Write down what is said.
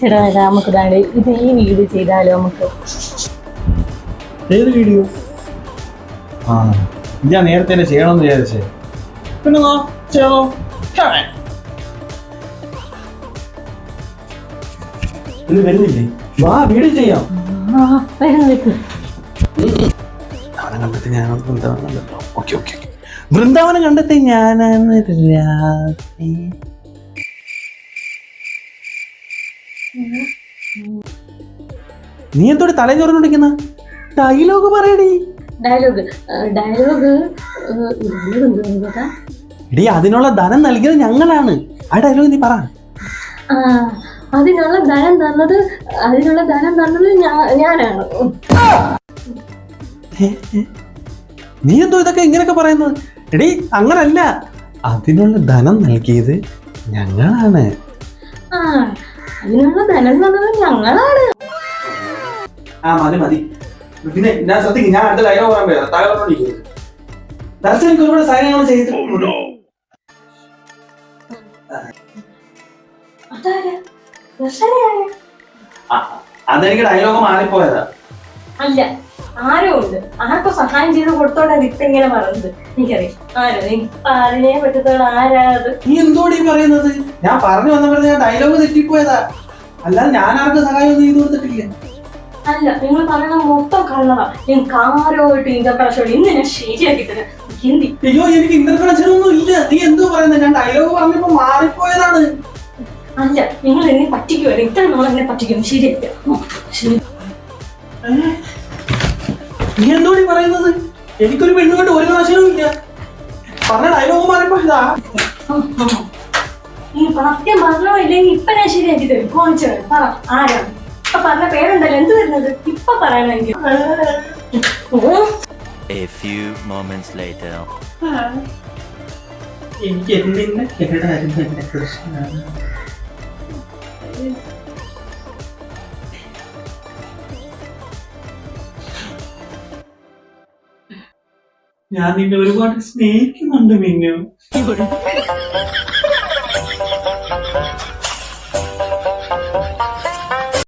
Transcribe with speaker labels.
Speaker 1: ചേട്ടാ ചേട്ടാ നമുക്ക് ഇതാണ്ട് ഇത് ഈ വീഡിയോ ചെയ്താലോ നമുക്ക്?
Speaker 2: ഏത് വീഡിയോ? ആ ഞാൻ നേരത്തെ തന്നെ ചെയ്യണമെന്ന് വിചാരിച്ചേ. പിന്നെ. ഇത് വരുന്നില്ലേ? വാ വീഡിയോ ചെയ്യാം. വൃന്ദാവനം കണ്ടെത്തി ഞാൻ വൃന്ദാവനം കണ്ടല്ലോ ഓക്കെ ഓക്കെ വൃന്ദാവനം കണ്ടെത്തി ഞാനാണ് രാത്രി നീ എന്തോടി തലേ ചോറിനോടിക്കുന്ന ഡയലോഗ് പറയടി.
Speaker 1: ഡയലോഗ് ഡയലോഗ്
Speaker 2: ഇടി അതിനുള്ള ധനം നൽകിയത് ഞങ്ങളാണ്. ആ ഡയലോഗ് നീ പറ.
Speaker 1: അതിനുള്ള ധനം തന്നത് അതിനുള്ള ധനം തന്നത് ഞാനാണ്.
Speaker 2: നീ എന്തോ ഇതൊക്കെ ഇങ്ങനെയൊക്കെ പറയുന്നത് എടി അങ്ങനല്ല. അതിനുള്ള ധനം നൽകിയത് ഞങ്ങളാണ്.
Speaker 1: ആ അതിനുള്ള ധനം തന്നത് ഞങ്ങളാണ്.
Speaker 2: ആ മതി മതി. പിന്നെ ഞാൻ ശ്രദ്ധിക്കും ഞാൻ അടുത്ത ലൈനോ പറയാൻ പോയത്. താഴെ ദർശൻ എനിക്ക് ഒരുപാട് സഹായങ്ങൾ ചെയ്തിട്ടുണ്ട്. ആ, അതെനിക്ക് ഡയലോഗ് മാറിപ്പോയതാ.
Speaker 1: അല്ല ആരോ ഉണ്ട്. ആർക്കോ സഹായം ചെയ്ത് കൊടുത്തോണ്ടാ ഇപ്പൊ ഇങ്ങനെ പറഞ്ഞത് എനിക്കറിയാം. ആരോ? എനിക്ക് പറഞ്ഞേ പറ്റത്തോളം ആരാ അത്?
Speaker 2: നീ എന്തോടി പറയുന്നത്? ഞാൻ പറഞ്ഞു വന്നപ്പോഴത്തെ ഞാൻ ഡയലോഗ് തെറ്റിപ്പോയതാ. അല്ലാതെ ഞാൻ ആർക്കും സഹായം ഒന്നും ചെയ്തു കൊടുത്തിട്ടില്ല.
Speaker 1: അല്ല നിങ്ങൾ പറയണ മൊത്തം കള്ളതാ എനിക്ക് ആരോട്ട് ഇന്റർപ്രഷോട് ഇന്ന് ഞാൻ ശരിയാക്കി തരാം ഹിന്ദി
Speaker 2: അയ്യോ എനിക്ക് ഇന്റർകണക്ഷൻ ഒന്നും ഇല്ല. നീ എന്തോ പറയുന്നത് ഞാൻ ഡയലോഗ് പറഞ്ഞപ്പോ മാറിപ്പോയതാണ്.
Speaker 1: അല്ല നിങ്ങൾ എന്നെ പറ്റിക്കുമല്ലോ ഇത്ര നമ്മൾ എന്നെ പറ്റിക്കും ശരിയാക്കി
Speaker 2: നീ എന്തോടി പറയുന്നത്? എനിക്കൊരു പെണ്ണുകൊണ്ട് ഒരു നാശനവും ഇല്ല. പറഞ്ഞ ഡയലോഗ് മാറിപ്പോയതാ
Speaker 1: നീ സത്യം പറഞ്ഞോ ഇല്ലെങ്കിൽ ഇപ്പൊ ഞാൻ ശരിയാക്കി തരും കോണിച്ചു പറ ആരാണ്? ഇപ്പൊ പറഞ്ഞ പേരുണ്ടല്ലോ എന്ത് വരുന്നത് ഇപ്പൊ പറയണമെങ്കിൽ ഉം.
Speaker 3: A few moments later.
Speaker 2: എനിക്ക് എന്തിന്റെ കേടായിരുന്നു എന്റെ കൃഷ്ണ ഞാൻ നിന്നെ ഒരുപാട് സ്നേഹിക്കുന്നുണ്ട് മിന്നു